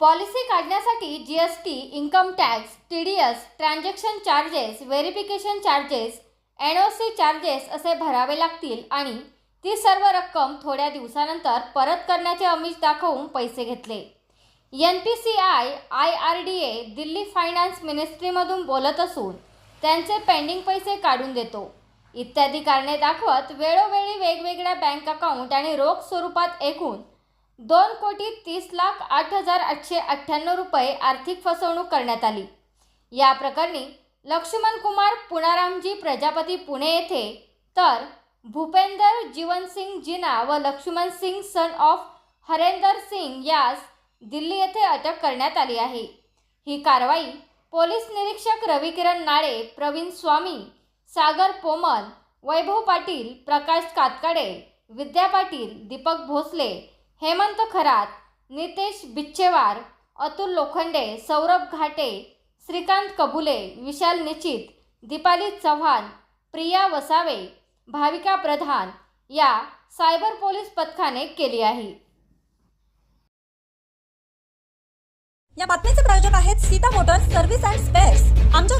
Policy काढण्यासाठी G S T income tax T D S transaction charges verification charges N O C charges असे भरावे लागतील आणि ती सर्व रक्कम थोड्या दिवसानंतर परत करण्याचे अमिष दाखवून पैसे घेतले. N P C I I R D A Delhi finance मिनिस्ट्रीमधून बोलत असून त्यांचे पेंडिंग पैसे काढून देतो. इत्यादी कारणे दाखवत वेळोवेळी वेगवेगळ्या बँक अकाउंट आणि रोख स्वरूपात एकूण दोन कोटी तीस लाख आठ हजार आठशे अठ्ठ्याण्णव रुपये आर्थिक फसवणूक करण्यात आली. या प्रकरणी लक्ष्मण कुमार पुणारामजी प्रजापती पुणे येथे तर भूपेंदर जीवनसिंग जिना व लक्ष्मण सिंग सन ऑफ हरेंदर सिंग यास दिल्ली येथे अटक करण्यात आली आहे. ही कारवाई पोलीस निरीक्षक रविकिरण नाळे प्रवीण स्वामी सागर पोमल वैभव पाटील प्रकाश कातकाडे विद्या पाटील दीपक भोसले हेमंत खरात नितेश बिच्चेवार अतुल लोखंडे सौरभ घाटे श्रीकांत कबुले विशाल निचित दीपाली चव्हाण प्रिया वसावे भाविका प्रधान या सायबर पोलीस पथकाने केली आहे. या बातमीचे प्रायोजक आहेत Sita motors service and spares. आमच्या